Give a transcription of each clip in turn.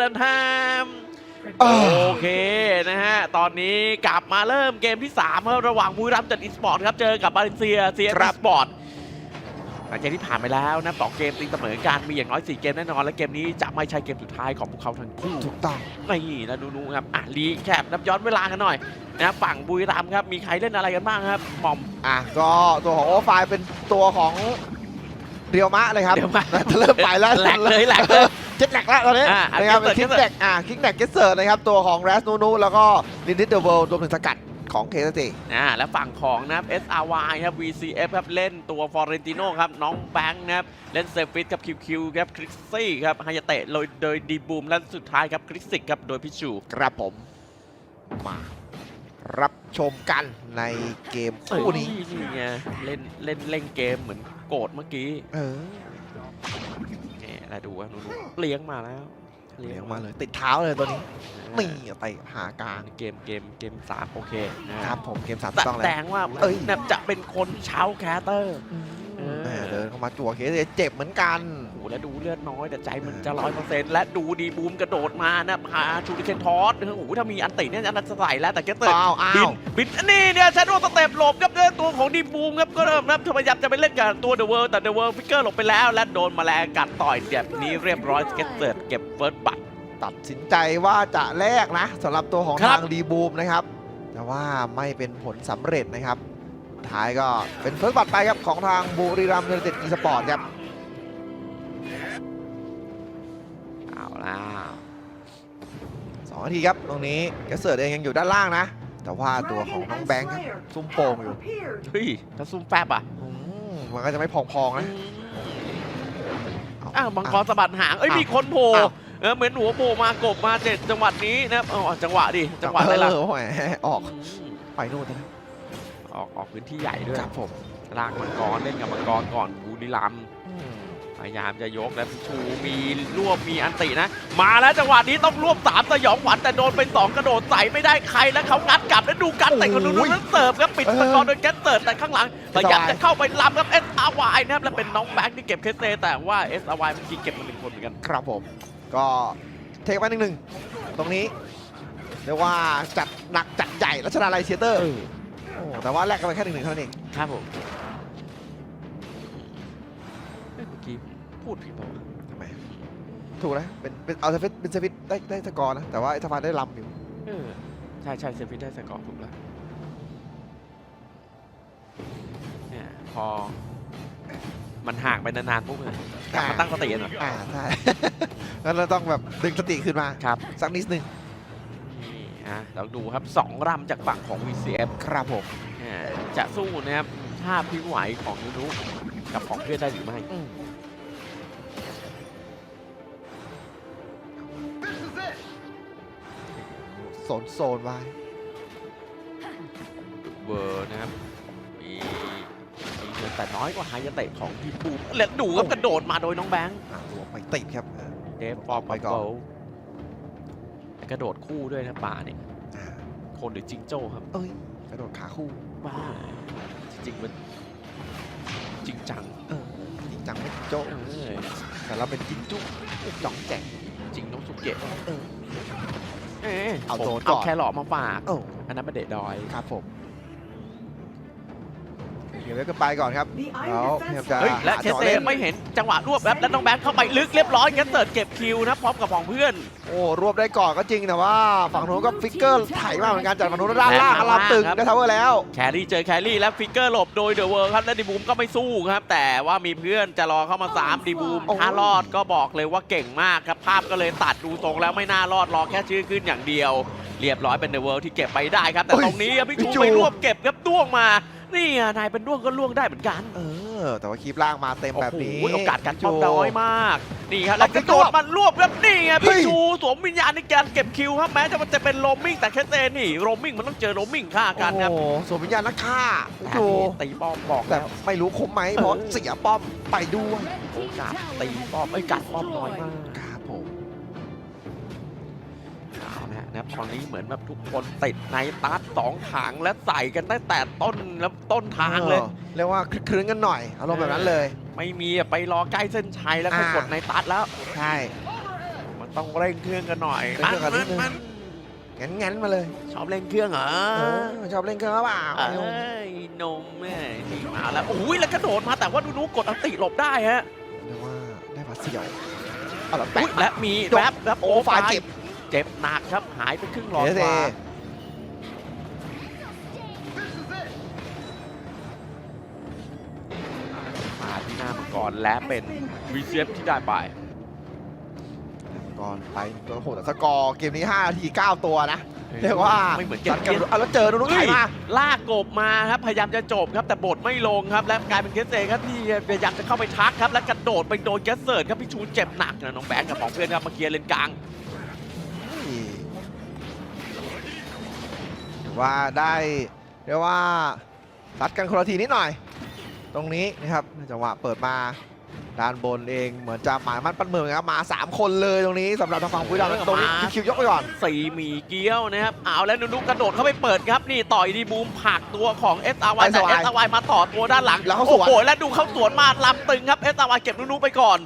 ทนทามอ่าโอเคนะฮะ ตอนนี้กลับมาเริ่มเกมที่3ครับระหว่างบุรีรัมย์จัดอีสปอร์ตครับ เจอกับบาเลนเซียเซียครัอีบสปอร์ตหลังจากที่ผ่านไปแล้วนะสองเกมตีเสมอกันมีอย่างน้อย4เกมแน่นอน และเกมนี้จะไม่ใช่เกมสุดท้ายของพวกเขาทั้งคู่ถูกต้องนี่นะนูๆครับอะรีแคปนับย้อนเวลากันหน่อยนะฝั่งบุรีรัมย์ครับมีใครเล่นอะไรกันบ้างครับหม่อมอะก็ตัวของโอเวอร์ไฟล์เป็นตัวของ เรียวมะเลยครับเรียวมะจะเริ่มไปแล้วแหลกเลยแหลกเลยเจ็ดแหลกแล้วตอนนี้อะอะนะครับ Get คิก Set แหลกอะคิกแหลกเกสเซอร์นะครับตัวของแรสนูนูแล้วก็ลินดิสเดอะเวิลด์รวมถึงสกัดของเคสเจอ่าและฝั่งของนะครับ SRY ครับ VCF ครับเล่นตัวฟอเรนติโนครับน้องแบงค์นะครับเล่นเซฟิตกับคิวคิวครับคริสซี่ครับฮายาเตะโดยโดยดีบูมและสุดท้ายครับคริสติกครับโดยพิชูครับผมมารับชมกันในเกมคู่นี้เอ้ยนี่ไงเล่นเล่นเล่นเกมเหมือน โกรธเมื่อกี้ เออเนี่ยแล้วดูว่านูนูเลี้ยงมาแล้วเลี้ยงมาเลยติดเท้าเลยตัวนี้นี่ไปหากลางเกมเกมเกมสามโอเคนะครับผมเกมสามแต่ต้องแล้วแตงว่าเอ้ยแบบจะเป็นคนเช้าแคสเตอร์ เออแม่เดินเข้ามาจั่วเคสเจเจ็บเหมือนกัน โอ้โหแล้วดูเลือดน้อยแต่ใจมันจะร้อยเปอร์เซ็นต์และดูดีบูมกระโดดมานะหาชูริเคนทอสโอ้โหถ้ามีอันติเนี่ยอันนั้นจะใส่แล้วแต่แกเตอร์อ้าวอ้าบินวบินนี่เนี่ยชาโดว์สเต็ปหลบครับเนี่ยตัวของดีบูมครับก็เริ่มนะพยายามจะไปเล่นกับตัวเดอะเวิร์แต่เดอะเวิร์ฟิกเกอร์หลบไปแล้ว และโดนแมลงกัดต่อยแบบนี้เรียบร้อยสเก็ตเติร์ดเก็บเฟิร์สบัตรตัดสินใจว่าจะแลกนะสำหรับตัวของครับ ทางดีบูมนะครับ แต่ว่าไม่เป็นผลสำเร็จนะครับสุด ท้ายก็เป็นเฟิร์สบัตรไปครับของทางบุรีรัมย์ยูไนเต็ดอีสปอร์ตครับเอาล่ะสองนาทีครับตรงนี้แกสเซิร์ดเองยังอยู่ด้านล่างนะ แต่ว่าตัวของน้องแบงค์ครับซุ่มโป่งอยู่เฮ้ยถ้าซุ่มแฟบอะอืมมันก็จะไม่พองๆนะอ้าวมังกรสะบัดหางเอ้ยอ้าวมีคนโผล่อ้าวเออเหมือนหัวโผล่มากบมาเจ็ดจังหวัดนี้นะครับอ๋อจังหวะดิจังหวะอะไรล่ะเออแหมออกอืมไปนู่นนะ ออกออกพื้นที่ใหญ่ด้วยครับผมลากมังกรเล่นกับมังกรก่อนบุรีรัมย์อืมพยายามจะยกแล้วพิชูมีรวบมีอันตินะ มาแล้วจังหวะนี้ต้องรวบสามสยองขวัญแต่โดนไปสองกระโดดใส่ไม่ได้ใครแล้วเขางัดกลับแล้วดูกันแต่คนดูดูนั้นเสิร์ฟครับปิดมังกรโดยแกสเสิร์ฟแต่ข้างหลังพยายามจะเข้าไปล้ำครับ S R Y นะครับแล้วเป็นน้องแบงค์ที่เก็บเคสเซแต่ว่า S R Y เมื่อกี้เก็บมาหนึ่งคนเหมือนกันครับผม ก็เทคไปหนึ่งหนึ่งตรงนี้เรียกว่าจัดหนักจัดใหญ่รัชนาลัยเชียเตอร์โอ้แต่ว่าแลกกันไปแค่หนึ่งหนึ่งเท่านั้นเองครับผมเอ้ยเมื่อกี้พูดผิดเปล่าวะทำไมถูกนะเป็นเป็นเอาเซฟิตเป็นเซฟิตได้ได้สกอร์นะแต่ว่าไอ้ทฟานได้ลำอยู่เออใช่ใช่เซฟิตได้สกอร์ถูกแล้วเนี่ยพอ มันห่างไปนานๆปุ๊บเลยกลับมาตั้งสติกันหน่อยอ่าใช่ งั้นเราต้องแบบดึงสติขึ้นมาครับ สักนิดนึงนี่ อะเราดูครับสองรำจากฝั่งของ VCF ครับผมอ่าจะสู้นะครับท่าพลิ้วไหวของยูนุกับของเพื่อนได้หรือไม่อืมโซนโซนไว้เวอร์นะครับมีมีเงินแต่น้อยกว่าไฮยาเตะของทีปูและดูครับกระโดดมาโดยน้องแบงค์อ่าตัวไปติดครับอ่าเดฟฟอร์มไปไปก่ก่ออนนก ระโดดคู่ด้วยนะป่าเนี่ยอ่าคนหรือจิงโจ้ครับ เอ้ยกระโดดขาคู่บ้าจริงๆมันจริงจังเออจริงจังไม่โจ๊ะเออแต่เราเป็นจิงจุ๊กจ่องแจงจริงน้องสุเกะเออเอ๊ะเอาผมโดนก่เอาอนแครอทมาฝากโอ้อันนั้นเป็นเดดดอยครับผมเก็บไว้กันไปก่อนครับแล้วพยายามจะเฮ้ยและหาเคจังหวะเซเล่นไม่เห็นจังหวะรวบแล้วแล้วน้องแบงค์เข้าไปลึกเรียบร้อยแกเติร์ดเก็บคิวนะพร้อมกับของเพื่อน โอ้รวบได้ก่อนก็จริงแต่ว่า ฝั่งนู้นก็ฟิกเกอร์ไถมาเหมือนกันจากฝั่งนู้นด้านล่างแรงมากลามตึงครับได้ทาวเวอร์แล้ว แครี่เจอแครี่แล้วฟิกเกอร์หลบโดยเดอะเวิร์ครับและดีบูมก็ไม่สู้ครับ แต่ว่ามีเพื่อนจะรอเข้ามา3ดีบูมโอ้ยถ้ารอดก็บอกเลยว่าเก่งมากครับภาพก็เลยตัดดูทรงแล้วไม่น่ารอดรอแค่ชื่อขึ้นอย่างเดียว เรียบร้อยเป็นเดอะเวิร์ที่เก็บไปได้ครับ แต่ตรงนี้พี่ชูไปรวบเก็บครับด้วงมา นี่อะนายเป็นด้วงก็ล่วงได้เหมือนกันเออ แต่ว่าคลิปล่างมาเต็มโอ้แบบโหนี้โอกาสการป้อมโจน้อยมากนี่ครับแล้วเอากไประโดดมันรวบครับนี่ไงเฮ้พี่ยชูสวมวิญญาณในการเก็บคิวครับแม้จะมันจะเป็นโรมมิ่งแต่แค่เตนี่โรมมิ่งมันต้องเจอโรมมิ่งฆ่ากันครับโอ้โหสวมวิญญาณนักฆ่าแต่โจตีป้อมบอกแต่แล้วไม่รู้คมไหมเพราะเสียป้อมไปด้วยโอกาสตีป้อมไอ้ยกัดป้อมน้อยมาก นะครับตอนนี้เหมือนแบบทุกคนติดในตัดสองถังและใส่กันตั้งแต่ต้นแล้วต้นทางเลยออเรียกว่าคลึกคลื้นกันหน่อยอารมณ์แบบนั้นเลย ไม่มีอะไปรอใกล้เส้นชัยแล้วค่อยอ่ากดในตัดแล้วใช่มันต้องเร่งเครื่องกันหน่อยเร่งเครื่องกันนิดนึงมันงั้นงั้นๆมาเลย ชอบเร่งเครื่องเหรอเออชอบเล่นเครื่องหรือเปล่าเอ้ยนมแม่นี่มาแล้วโอ้ยแล้วกระโดดมาแต่ว่าดูนุกดอันติหลบได้ฮะเรียกว่าได้ผัดเสี่ยวเอาละอุ๊แปะยมาและมีจบแวบแวบโอ้ฝ่ายเจ็บ เจ็บหนักครับหายไปครึ่งหลอดเดี๋ยวกเซว่ามาที่หน้ามังกรและเป็นวีเซฟที่ได้ไปก่อนไปตัวโหดแต่สกอร์เกมนี้5นาที 9 ตัวนะ เรียกว่าไม่เหมือนเกจัมดเกกันมอะแล้วเจอนุ๊กไถมาลากกบมาครับพยายามจะจบครับแต่บทไม่ลงครับและกลายเป็นเกสเซครับที่พยายามจะเข้าไปทักครับและกระโดดไปโดนเกสเซิร์ดครับพี่ชูเจ็บหนักนะน้องแบงค์กับของเพื่อนครับมาเคลียร์เลนกลาง ถือว่าได้เรียกว่าซัดกันคนละทีนิดหน่อย ตรงนี้นะครับจังหวะเปิดมาด้านบนเองเหมือนจะหมายมั่นปั้นมือนะครับมา 3 คนเลยตรงนี้สำหรับทางฝั่งคุยดาวตรงนี้คิวยกไปก่อนสี่หมีเกี้ยวนะครับเอาแล้วนุนุกกระโดดเข้าไปเปิดครับนี่ต่อยดีบูมผลักตัวของ s r y แต่ SRY s r y มาต่อตัวด้านหลังแล้วเข้าสโอ้วนโหแล้วดูเข้าสวนมาลำตึงครับ s r y เก็บนุนุไปก่อน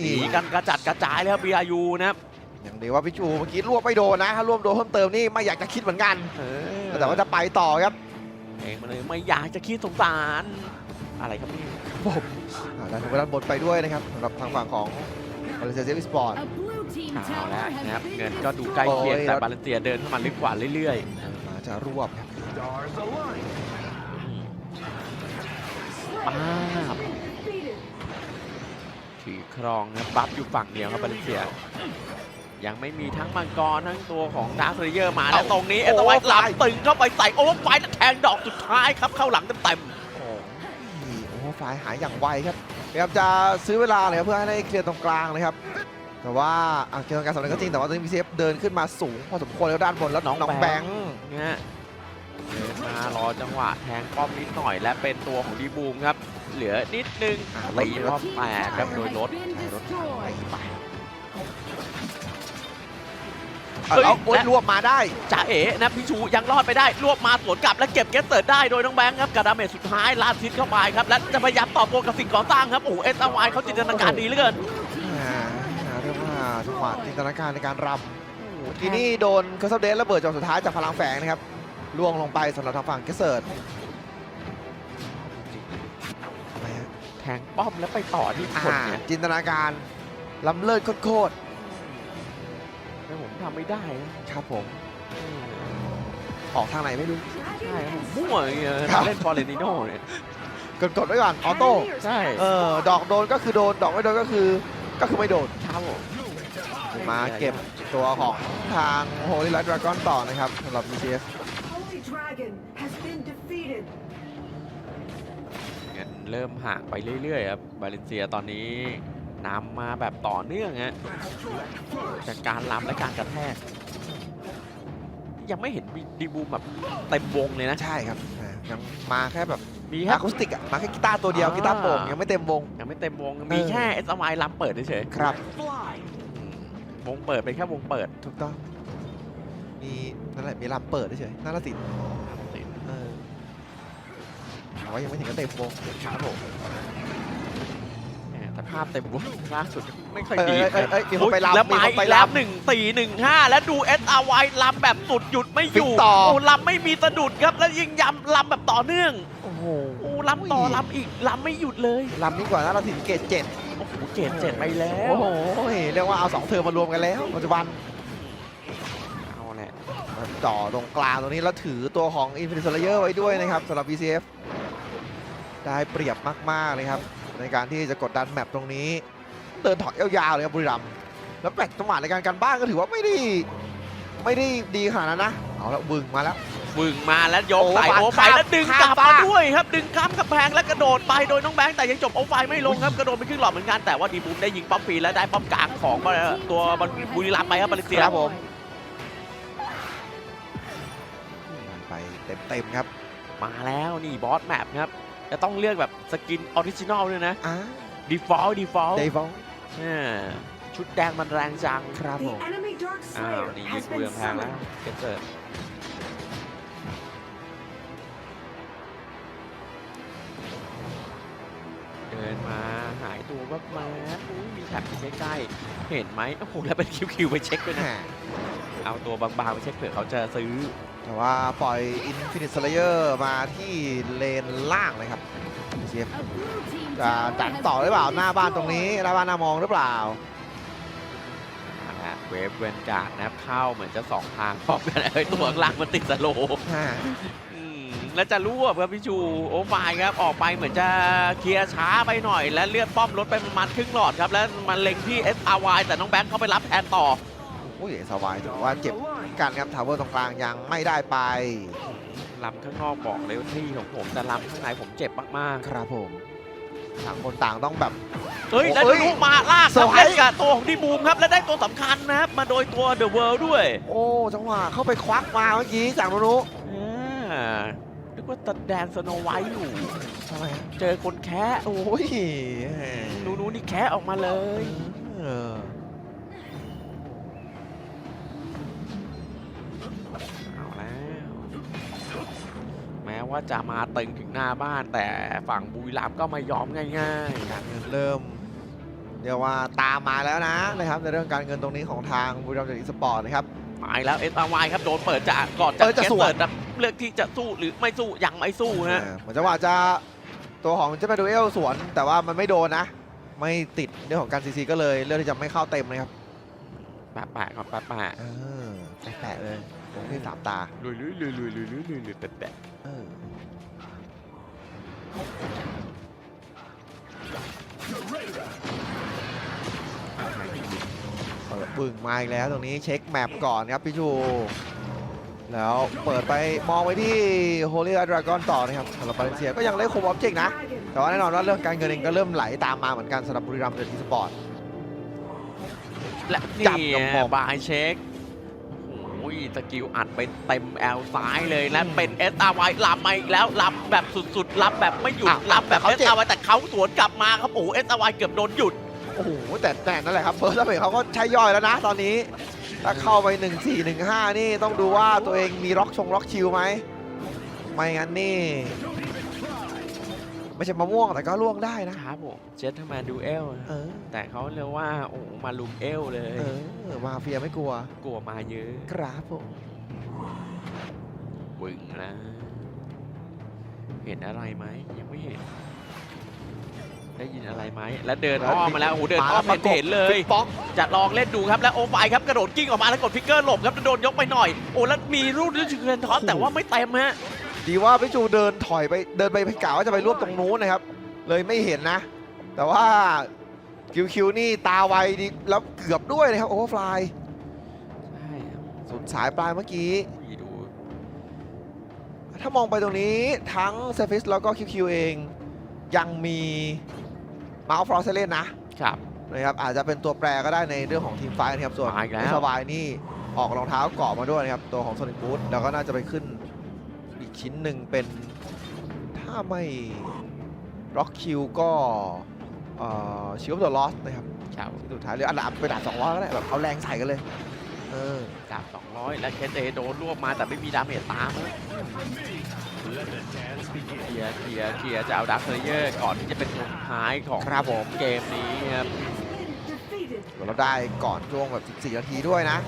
หนีกันกระจัดกระจายเลยครับ BRU นะครับ อย่างดีว่าพี่จูเมื่อกี้รวบไม่โดนนะถ้ารวบโดนเพิ่มเติมนี่ไม่อยากจะคิดเหมือนกันแต่ว่าจะไปต่อครับเองมาเลยไม่อยากจะคิดสงสารอะไรครับนี่อ่าด้านทางด้านบนไปด้วยนะครับสำหรับทางฝั่งของมาเลเซียเซฟิสปอร์ตเอาแล้วนะครับเงินก็ดูใกล้เคียงโอ้ยแต่บาเลนเซียเดินเข้ามาลึกกว่าเรื่อยมาจะรวบครับๆป้าบถือครองนะครับบัฟอยู่ฝั่งเดียวครับบาเลนเซีย ยังไม่มีทั้งมังกรทั้งตัวของดาร์คเรเยอร์มาแล้วตรงนี้เอตไวท์ลับตึงเข้าไปใส่โอเวอร์ไฟแล้วแทงดอกสุดท้ายครับเข้าหลังเต็มโอ้นี่โอ้โหฝ่ายหายอย่างไวครับพยายามจะซื้อเวลาเลยครับเพื่อให้ได้เคลียร์ตรงกลางนะครับ แต่ว่าอะเคลียร์ตรงกลางสำเร็จก็จริงแต่ว่าตอนนี้พีเซฟเดินขึ้นมาสูงพอสมควรแล้วด้านบนแล้วน้องน้องแบงค์ๆนะฮะเดินมารอจังหวะแทงป้อมนิดหน่อยและเป็นตัวของดีบูมครับ เหลือนิดนึงตีรอบแปดครับโดยรถไปไป แล้วโอ๊ยรวบมาได้จ่าเอ๋นะพี่ชูยังรอดไปได้รวบมาสวนกลับและเก็บเกสเติร์ดได้โดยน้องแบงค์ครับกระดาเมจสุดท้ายลาดทิศเข้าไปครับและจะพยายามต่อตัวกับสิ่งก่อสร้างครับโอ้เอสวายเขาจินตนาการดีเหลือเกินอ่าเรียกว่าจังหวะจินตนาการในการรำทีนี้โดนเคอร์ซับเดสระเบิดจังหวะสุดท้ายจากพลังแฝงนะครับล่วงลงไปสำหรับทางฝั่งเกสเซิร์ดทำไมฮะแทงป้อมแล้วไปต่อที่คนอ่าเนี่ยจินตนาการล้ำเลิศโคตรแต่ผม ทำไม่ได้นะครับๆผมออกทางไหนไม่รู้ใช่ครับผมมั่วอย่างเงี้ยครับเล่นฟอร์เรนิโน่เนี่ยกดกดไว้ก่อนออโต้ใช่เออดอกโดนก็คือโดนดอกไม่โดนก็คือก็คือไม่โดนครับผมมาเก็บตัวของทางโฮลิไลท์ดราก้อนต่อนะครับสำหรับ BCS Holy Dragon has been defeated. งั้นเริ่มห่างไปเรื่อยๆครับบาเลนเซียตอนนี้ นำมาแบบต่อเนื่องฮะจากการล้ำและการกระแทก ยังไม่เห็นดีบูมแบบเต็มวงเลยนะ ใช่ครับอ่ายังมาแค่แบบมีอะแค่คูสติกอะมาแค่กีตาร์ตัวเดียวอ่า กีตาร์โปร่งยังไม่เต็มวง ยังไม่เต็มวง มีแค่เอสไอล้ำเปิดเฉยครับ ๆอืมวงเปิดเป็นแค่วงเปิดถูกต้อง มีนั่นแหละมีลำเปิดเฉยๆน่าละสิเออแต่ว่ายังไม่ถึงกับเต็มวงครับผมแหมแต่ ภาพเต็มวงล่าสุดไม่ค่อยเอ้ยดีเอ้ยเอ้ยมีคนไปแล้วลำมีมาคนอีไปกแล้วลำหนึ่งสี่หนึ่งห้าแล้วดู s r y ลำแบบสุดหยุดไม่อยู่ฟิกต่อ โอ้ลำไม่มีสะดุดครับ แล้วยิงยำลำแบบต่อเนื่องโอ้โหโอ้ลำต่อลำอีกลำไม่หยุดเลยลำนี้กว่าน่าละสินเกตเจ็ดโอ้โหเกรดเจ็ดไปแล้ว โอ้โหเรียกว่าเอาสองเทอมมารวมกันแล้วปัจจุบันเอาแหละจ่อตรงกลางตรงนี้แล้วถือตัวของ Infinite Slayer ไว้ด้วยนะครับสำหรับ BCF ได้เปรียบมากๆเลยครับ ในการที่จะกดดันแมปตรงนี้ เดินถอยยาวๆเลยครับบุรีรัมย์แล้วแปลกจังหวะในการกันบ้านก็ถือว่าไม่ได้ไม่ได้ดีขนาดนั้นนะเอาแล้วบึงมาแล้ววึงมาแล้วยกโอ้ใส่ฟาดโอไฟข้ามแล้วดึงข้ามกลับมาฟาดด้วยครับดึงข้ามกำแพงแล้วกระโดดไปโดยน้องแบงค์แต่ยังจบโอไฟไม่ลงครับกระโดดไปครึ่งหลอดเหมือนกันแต่ว่าดีบูมได้ยิงป้อมฟรีและได้ป้อมกลางของตัวบุรีรัมย์ไปครับบาเลนเซียครับผมไปเต็มๆครับ มาแล้วนี่บอสแมปครับ จะต้องเลือกแบบสกินออริจินอลด้วยนะอ่า default default เดฟองอ่าชุดแดงมันแรงจังครับผ The ม enemy Dark อ้าว Slayer นี่ยื has ดเบื been องแพงแล้ว summoned. เกตเตอร์เดินมาหายตัวบ้างมาอุ๊ยมีแท็บอยู่ใกล้ๆเห็นไหมโอ้โหแล้วเป็นคิวๆไปเช็คด้วยนะแหม เอาตัวบางๆไปเช็คเผื่อเขาจะซื้อ แต่ว่าปล่อย Infinite Slayer มาที่เลนล่างเลยครับ BCF จะดักต่อหรือเปล่าหน้าบ้านตรงนี้หน้าบ้านหน้ามองหรือเปล่านะฮะเวฟเวนการ์ดนะครับเข้าเหมือนจะสองทางพร้อมกันเอ้ยตัวข้างล่างมันติดสโลว์ฮะอืมแล้วจะรวบครับพี่ชูโอ้ไฟครับออกไปเหมือนจะเคลียร์ช้าไปหน่อย และเลือดป้อมลดไปประมาณครึ่งหลอดครับ แล้วมันเล็งที่ S R Y แต่น้องแบงค์เข้าไปรับแทนต่อโอ้ยสบายถือว่าเจ็บเหมือนกันครับทาวเวอร์ตรงกลางยังไม่ได้ไปลำข้างนอกบอกเลยว่าที่ของผมแต่ลำข้างในผมเจ็บมากครับผมต่างคนต่างต้องแบบๆเฮ้ย แล้วโอ้ยลูกมาลากเซอคร์รับไพรส์เล่นกับตัวของดีบูมครับ และได้ตัวสำคัญนะครับ มาโดยตัวเดอะเวิลด์ด้วยโอ้จังหวะเข้าไปควักมาเมื่อกี้จากโนนุอ่านึกว่าตัดแดนสโนไวท์อยู่ ทำไมฮะเจอคนแคะโอ้ยหนูๆนี่แคะออกมาเลย เออ ม้ว่าจะมาตึงถึงหน้าบ้าน แต่ฝั่งบุรีรัมย์ก็ไม่ยอมง่ายการเงินเริ่มเรียกว่าตามมาแล้วนะนะครับในเรื่องการเงินตรงนี้ของทางบุรีรัมย์เดลิสปอร์ตนะครับๆหมายแล้วเอสอาร์ครับโดนเปิดจากก่อนจะเปิดจะเกสสวนเปิดนะเลือกที่จะสู้หรือไม่สู้ยังไม่สู้ฮะเออเหมือนจังหวะจะตัวของเจะไปดูเอลสวน แต่ว่ามันไม่โดนนะ ไม่ติดเรื่องของการซีซีก็เลยเลือกที่จะไม่เข้าเต็มนะครับแปะแปะครับแปะแปะเออแปะๆเลย ตรงที่สามตาลุยลุยลุยลุยลุยลุยลุยลุยแปะแปะเออเปิดบึ่งมาอีกแล้วตรงนี้เช็คแมปก่อนครับพี่ชูแล้วเปิดไปมองไปที่ Holy Dragon ต่อนะครับสำหรับบาเลนเซียก็ยังเล่นคมออบเจกต์นะ แต่ว่าแน่นอนว่าเรื่องการเงินเองก็เริ่มไหลตามมาเหมือนกันสำหรับบุรีรัมย์เดอะทีสปอร์ตและจับนี่กับหมอกบายเช็คโอ้ย สกิลอัดไปเต็มแอลซ้ายเลยและเป็นเอสอาร์ไวลำมาอีกแล้วลำแบบสุดๆลำแบบไม่หยุดอะลำแบบเขาเอสเจ็บ อาร์ไวแต่เขาสวนกลับมาครับโอ้เอสอาร์ไวเกือบโดนหยุด โอ้โหแต่แต่นั่นแหละครับเฟิร์สเมเขาก็ใช้ย่อยแล้วนะตอนนี้ ถ้าเข้าไป 1 4 1 5 นี่ต้องดูว่าตัวเองมีล็อกชงล็อกชิลไหมไม่งั้นนี่ ไม่ใช่มะม่วงแต่ก็ล่วงได้นะ ครับผมเจนทแมนดูเอลเออ แต่เขาเรียกว่าโอ้โหมาลุมเอลเลย เออ มาเฟียไม่กลัว กลัวมาเยอะครับผมวึงนะ เห็นอะไรไหมยังไม่เห็น ได้ยินอะไรไหมแล้วเดินอ้อมมาแล้วโอ้โหเดินอ้อมมาแล้วเห็นเห็นเลยป๊อกจะลองเล่นดูครับแล้วโอไฟครับกระโดดกิ้งออกมาแล้วกดฟิกเกอร์หลบครับแล้วโดนยกไปหน่อยโอ้แล้วมีรูดด้วยชิคเกนท็อปแต่ว่าไม่เต็มฮะ ดีว่าพี่จูเดินถอยไปเดินไปพกาว่าจะไปรวบตรงนู้นนะครับ เลยไม่เห็นนะ แต่ว่าคิวคิวนี่ตาไวดีแล้วเกือบด้วยนะครับโอ้ฟลายใช่ครับสุดสายปลายเมื่อกี้พี่ดูถ้ามองไปตรงนี้ทั้งเซฟิสแล้วก็คิวคิวเองยังมีมาฟรอสเล่นนะครับ นะครับอาจจะเป็นตัวแปรก็ได้ในเรื่องของทีมไฟท์นะครับส่วนมาอีกแล้ว สบายนี่ออกรองเท้าเกาะมาด้วยนะครับตัวของโซนิ c บู t แล้วก็น่าจะไปขึ้นอีก ชิ้นหนึ่งเป็นถ้าไม่ร็อกคิวก็ชิวเดอะลอสนะครับครับที่สุดท้ายเลยอันดับไปด่าสองร้อยก็ได้แบบเอาแรงใส่กันเลย เออกับ200และเคสเอโดนรวบมาแต่ไม่มีดาเมจตามฮะเคลียร์เคลียร์เคลียร์จะเอาดักเลเยอร์ก่อนที่จะเป็นคนสุดท้ายของครับผมเกมนี้ครับ Defeated. เราได้ก่อนช่วงแบบ 14 นาทีด้วยนะ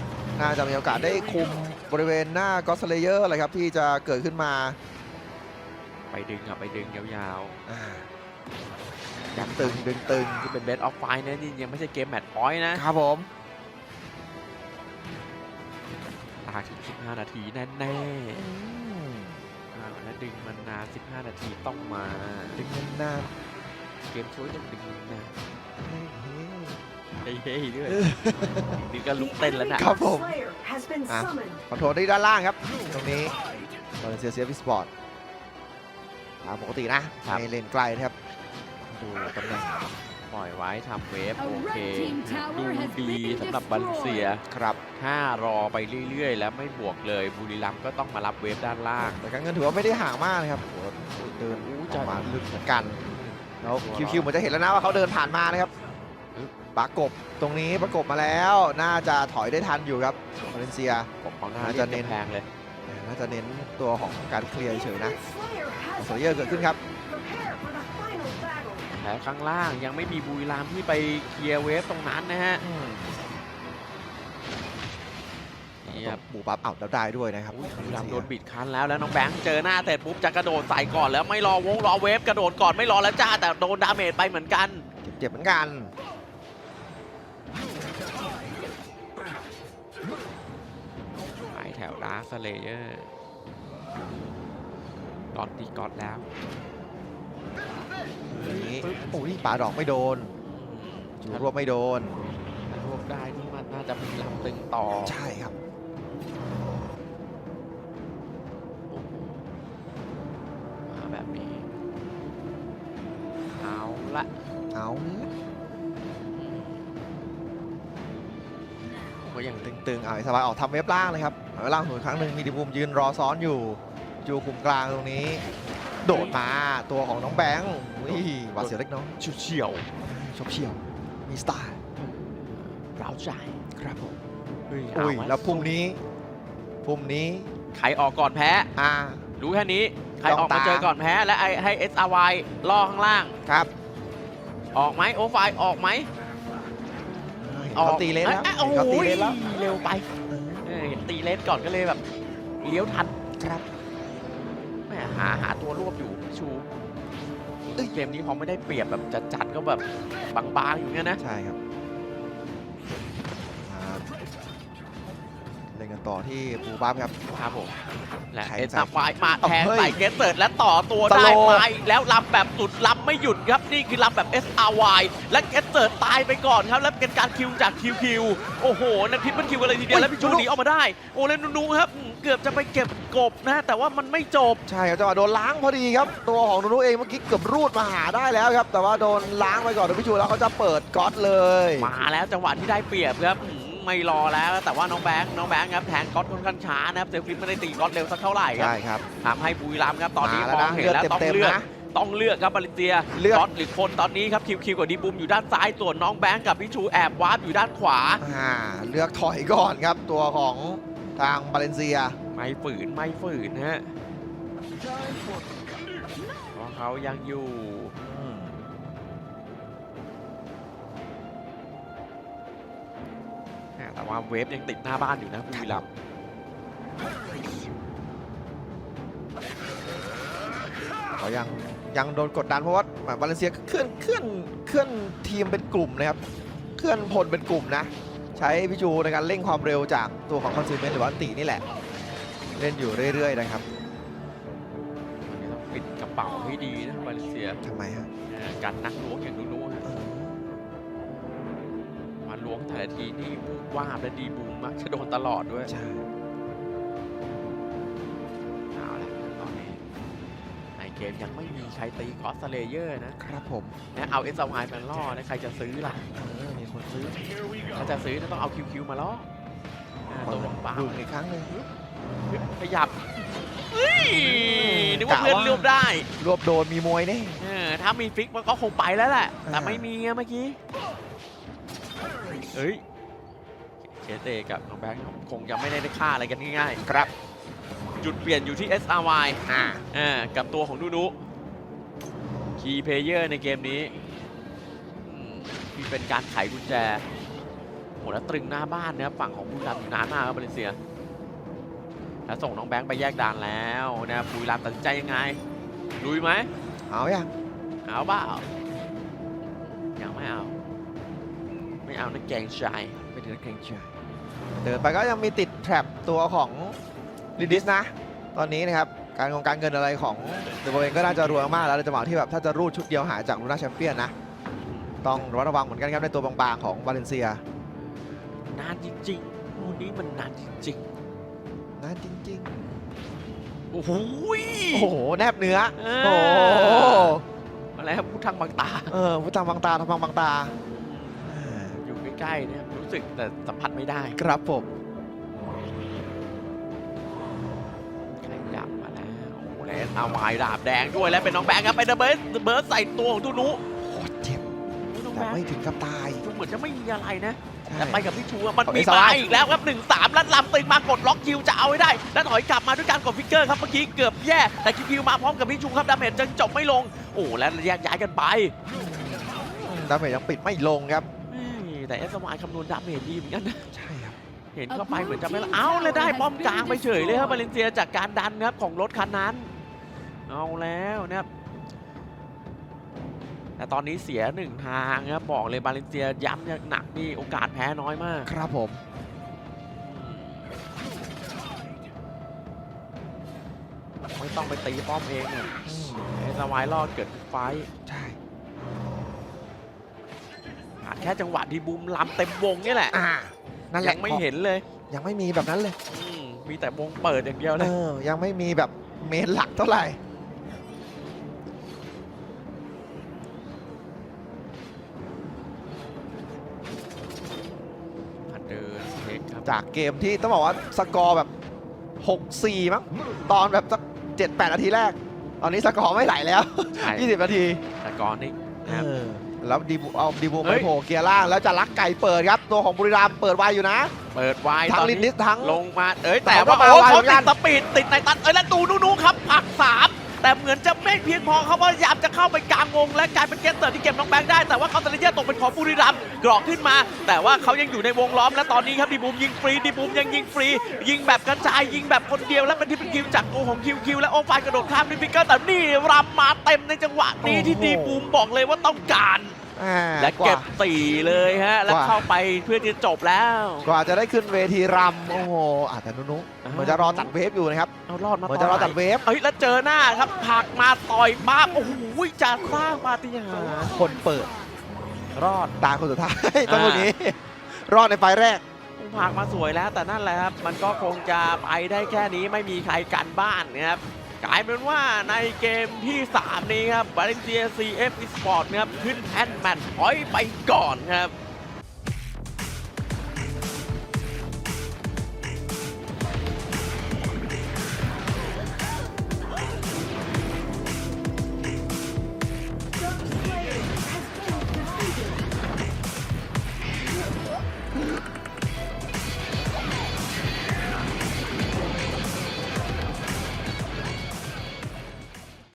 น่าจะมีโอกาสได้คุม บริเวณหน้าก็สเลเยอร์อะไรครับที่จะเกิดขึ้นมาไปดึงครับไปดึงยาวอ่าดังตึงดึงตึงๆที่เป็นเบสออฟไฟนะนี่ยังไม่ใช่เกมแมตช์พอยต์นะครับผมตาถึง15 นาทีแน่ๆอ้าวแล้วดึงมันนาน15 นาทีต้องมา ดึงนานเกมช่วยต้องดึงนานๆ เฮ้ยเฮ้ยเฮ้ยด้วยนี่ก็ลุกเต้นแล้วนะครับผม Slayer has been Ah. summoned. คอนโทรลได้ด้านล่างครับ ตรงนี้บอลเซียเซียฟิสปอร์ตตามปกตินะในเลนไกลนะครับ ดูตำแหน่งปล่อยไว้ทำเวฟ A โอเค red team tower ดู has ดี been สำหรับบัลเซียครับถ้ารอไปเรื่อยๆ แล้วไม่บวกเลยบุรีรัมย์ก็ต้องมารับเวฟด้านล่าง แต่การเงินถือว่าไม่ได้ห่างมากนะครับโอ้โหเดินอู้อจะอกมาลึกเหมือนกันแล้วคิวคิวเหมือนจะเห็นแล้วนะว่าเขาเดินผ่านมานะครับ ประกบตรงนี้ประกบมาแล้ว น่าจะถอยได้ทันอยู่ครับบาเลนเซียผมเอาหน้าน่าเรีจะยกเน้นแพงเลยน่าจะเน้นตัวของการเคลียร์เฉยๆนะ Slayer has โซเยอร์เกิดขึ้นครับ prepare for the final battle. แล้วข้างล่างยังไม่มีบุรีรัมย์ที่ไปเคลียร์เวฟตรงนั้นนะฮะอืมนี่ครับบูปั๊บเอาแล้วได้ด้วยนะครับอุ้ยบุรีรัมย์โดนบิดคันแล้วแล้วน้องแบงค์เจอหน้าเสร็จปุ๊บจะกระโดดใส่ก่อนแล้วไม่รอวงรอเวฟกระโดดก่อนไม่รอแล้วจ้าแต่โดนดาเมจไปเหมือนกัน เจ็บเหมือนกัน ดาร์สเลเยอร์กอดดีกอดแล้วนี้โอ้ยป่าดอกไม่โดนจูรวบไม่โดนถ้ารวบได้นี่มันน่าจะมีลำตึงต่อ ใช่ครับโอ้โหมาแบบนี้ เอาละ เอาก็ยังตึงตึงๆเอาไอ้สบายออกทำเว็บล่างเลยครับเอาเว็บ ล่างหนุนครั้งหนึ่งมีดิบูมยืนรอซ้อนอยู่ จูกลุ่มกลางตรงนี้ โดดมาตัวของน้องแบงค์อุ้ยหวาดเสียวเล็กน้อยเฉียวชอบเชี่ยวมีสไตล์ๆร้าวใจครับผมเฮ้ยอุ้ยเอาไแล้วพรุ่งนี้พรุ่งนี้ใครออกก่อนแพ้อ่ารู้แค่นี้ใครออกจ้มาองตาเจอก่อนแพ้และไอให้ SRY ล่อข้างล่างครับ ออกไหมโอไฟล์ออกไหมเขาตีเลนแล้วอะโอ้เขาตียเลนแล้วเร็วไป ตีเลนก่อนก็เลยแบบเลี้ยวทันครับแหมหาหาตัวรวบอยู่พี่ชูเอ้ยเกมนี้เขาไม่ได้เปรียบแบบจัดๆก็แบบบางๆอยู่เนี่ยนะ ใช่ครับครับ กันต่อที่ปูบ้ามครับครับผมและใครเอ็นใส่ซับไฟมาแทงเฮ้ยใส่เกสเซิร์ดและต่อตัวสโลได้ว์มาอีกแล้วลำแบบสุดลำไม่หยุดครับนี่คือลำแบบ SRY และเกสเซิร์ดตายไปก่อนครับ แล้วเป็นการคิวจากคิวคิวโอ้โหนั่นทิปเปิลคิวกันเลยทีเดียวแล้วพี่ชูหนีออกมาได้ โอ้เล่นนุ้ๆครับอืมเกือบจะไปเก็บกบนะ แต่ว่ามันไม่จบใช่ครับจังหวะโดนล้างพอดีครับ ตัวของนุนุเองเมื่อกี้เกือบรูดมาหาได้แล้วครับ แต่ว่าโดนล้างไปก่อนโดยพี่ชูแล้วเขาจะเปิดก๊อตเลย มาแล้วจังหวะที่ได้เปรียบครับอืม ไม่รอแล้ว แต่ว่าน้องแบงค์น้องแบงค์ครับแทงก๊อตค่อนข้างช้านะครับเซลฟินไม่ได้ตีก๊อตเร็วสักเท่าไหร่ครับใช่ครับทำให้บุรีรัมย์ครับตอนนี้มามแล้วองนะเห็นเลือดแล้วต้องเต็มเลืๆอกนะต้องเลือกครับบาลิเซียเลือกก๊อตหรือคนตอนนี้ครับคิวคิวกับดีบูมอยู่ด้านซ้ายส่วนน้องแบงค์กับพี่ชูแอบวาร์ปอยู่ด้านขวาอ่าเลือกถอยก่อนครับตัวของทางบาเลนเซียไม่ฝืนไม่ฝืนฮะเพราะเขายังอยู่ แต่ว่าเวฟยังติดหน้าบ้านอยู่นะบุรีรัมย์เขายังยังโดนกดดันเพราะว่าบาเลนเซียเคลื่อนเคลื่อนเคลื่อนทีมเป็นกลุ่มนะครับ เคลื่อนพลเป็นกลุ่มนะ ใช้พิจูในการเร่งความเร็วจากตัวของคอนซูเมนหรือว่าอันตินี่แหละ เล่นอยู่เรื่อย ๆ นะครับวันนี้ต้องปิดกระเป๋าให้ดีนะมาเลเซียทำไมฮะเออการนักล้วงอย่างนู้ ล้วงแต่ละทีนี่วูบวาบและดีบูมมักจะโดนตลอดด้วย ใช่เอาละตอนนี้ในเกมยังไม่มีใครตีคอสเลเยอร์นะครับผมนะเอาเอสไอมาล่อนะใครจะซื้อล่ะเออมีคนซื้อถ้าจะซื้อก็ต้องเอาคิวคิวมาล่ออ่าตัวเปล่าดูอีกครั้งหนึ่งขยับเฮ้ยนึกว่าเพื่อนรวบได้ รวบโดนมีมวยแน่เออถ้ามีฟิกมันก็คงไปแล้วแหละ แต่อ่าไม่มีอะเมื่อกี้ เฮ้ยเคเตกับน้องแบงค์คงยังไม่ได้ได้ฆ่าอะไรกันง่ายๆ ครับ จุดเปลี่ยนอยู่ที่ SRY อ่าอ่ากับตัวของนูนุคีย์เพลเยอร์ในเกมนี้อืมที่เป็นการไขกุญแจโหแล้วตรึงหน้าบ้านนะครับฝั่งของบุรีรัมย์อยู่นานมากครับมาเลเซียแล้วส่งน้องแบงค์ไปแยกด่านแล้วนะครับบุรีรัมย์ตัดสินใจยังไงลุยไหมเอาอย่างเอาเปล่ายังไม่เอา ไม่เอานะแกงใจไม่ถึงกับเกรงใจเดินไปก็ยังมีติดแทรปตัวของลิดิสนะ ตอนนี้นะครับการงงการเงินอะไรของเดอะโบเองก็น่าจะรวยมากๆแล้วในจังหวะที่แบบถ้าจะรูดชุดเดียวหายจากลูน่าแชมเปี้ยนนะต้องระมัดระวังเหมือนกันครับในตัวบางๆของบาเลนเซียนานจริงๆคู่นี้มันนานจริงนั่นจริงๆโอ้โหยๆโอ้โหแนบเนื้อเอโอ้อโหอะไรครับผู้ทางบางตาเออผู้ตามบางตาทำบางบางตาอ่าอยู่ ใกล้ๆเนี่ยรู้สึกแต่สัมผัสไม่ได้ครับผมขยับมาแล้วโอ้โหแล้วเอาไม้ดาบแดงด้วยแล้วเป็นน้องแบงค์ครับไปเดอะเบิร์ดเบิร์ดใส่ตัวของตูนุโคตรเจ็บน้องแต่แบงไม่ค์ถึงกับตายดูเหมือนจะไม่มีอะไรนะ ใช่ แต่ไปกับพี่ชูอะมันเอามีไอ้สบามายอีกแล้วครับ1นสามแล้วลำตึงมากดล็อกคิวจะเอาให้ได้ แล้วถอยกลับมาด้วยการกดฟิกเกอร์ครับเมื่อกี้เกือบแย่ แต่คิวคิวมาพร้อมกับพี่ชูครับดาเมจจึงจบไม่ลง โอ้แล้วแยกย้ายกันไป ดาเมจยังปิดไม่ลงครับนี่ แต่เอสมายคำนวณดาเมจดีเหมือนกันนะ ใช่ครับ เห็นเข้าไปเหมือนจะไม่ละเอาเลยได้ป้อมกลางไปเฉยเลยครับบาเลนเซียจากการดันครับของรถคันนั้น เอาแล้วนะครับแต่ตอนนี้เสียหนึ่งทางครับบอกเลยบาเลนเซียย้ำอย่างหนักนี่โอกาสแพ้น้อยมาก ครับผมไม่ต้องไปตีป้อมเองเนี่ยอืมเอสมายรอดเกิดไฟท์ใช่ขาดแค่จังหวะที่บูมลำเต็มวงนี่แหละอ่านั่นแหยัละงไม่เห็นเลยยังไม่มีแบบนั้นเลยอืมมีแต่วงเปิดอย่างเดียวเลเอยอยังไม่มีแบบเมนหลักเท่าไหร่มาเดินเช็คครับจากเกมที่ต้องบอกว่าสกอร์แบบ 6-4 มั้งตอนแบบสัก7-8 นาทีแรก ตอนนี้สกอร์ไม่ไหลแล้ว ใช่20 นาทีแต่ก่อนนี่นะครับ เออ แล้วดีบูเอาดีบูเฮ้ไปยโผล่เกียร์ล่างแล้วจะลักไก่เปิดครับตัวของบุรีรัมย์เปิดไวอยู่นะ เปิดไวทั้ตงอนลินนินี้สทั้ง ลงมา เอ้ย แต่แต่ว่าว่ามาโอ้ไวเขาเหมือนกัติดน สปีดติดในตัน เอ้ย แล้วดูนูนูครับผลักสาม แต่เหมือนจะไม่เพียงพอเขาพยายามจะเข้าไปกลางวงและกลายเป็นเกสเตอร์ที่เก็บน้องแบงค์ได้แต่ว่าเขาตะลิเยตกเป็นของบุรีรัมย์กรอกขึ้นมา แต่ว่าเขายังอยู่ในวงล้อมและตอนนี้ครับดีบูมยิงฟรีดีบูมยังยิงฟรี ยิงแบบกระจายยิงแบบคนเดียวและเป็นที่เป็นคิวจากโอของคิวคิวและโอฟายกระโดดข้ามนิฟิกเกอร์แต่นี่รำมาเต็มในจังหวะนี้ที่ดีบูมบอกเลยว่าต้องการ และกว่าเก็บสี่เลยฮะ แล้วกว่าเข้าไปเพื่อที่จะจบแล้ว กว่าจะได้ขึ้นเวทีรำโอ้โหอาจจะนุนุอ่าเหมือนจะรอตัดเวฟอยู่นะครับเอารอดมาเหมือนจะรอตัดต่เวฟเอ้ยแล้วเจอหน้าครับผลักมาต่อยบ้าบโอ้โหจะสร้างปาฏิหาริย์คนเปิด รอดตาคนสุดท้ายต้องคนนี้ รอดในไฟล์แรกผลักมาสวยแล้วแต่นั่นแหละครับ มันก็คงจะไปได้แค่นี้ไม่มีใครกันบ้านนะครับ กลายเป็นว่าในเกมที่ 3 นี้ครับบาเลนเซีย CF Esport นะครับ ขึ้นแท่นแมตช์พอยไปก่อนครับ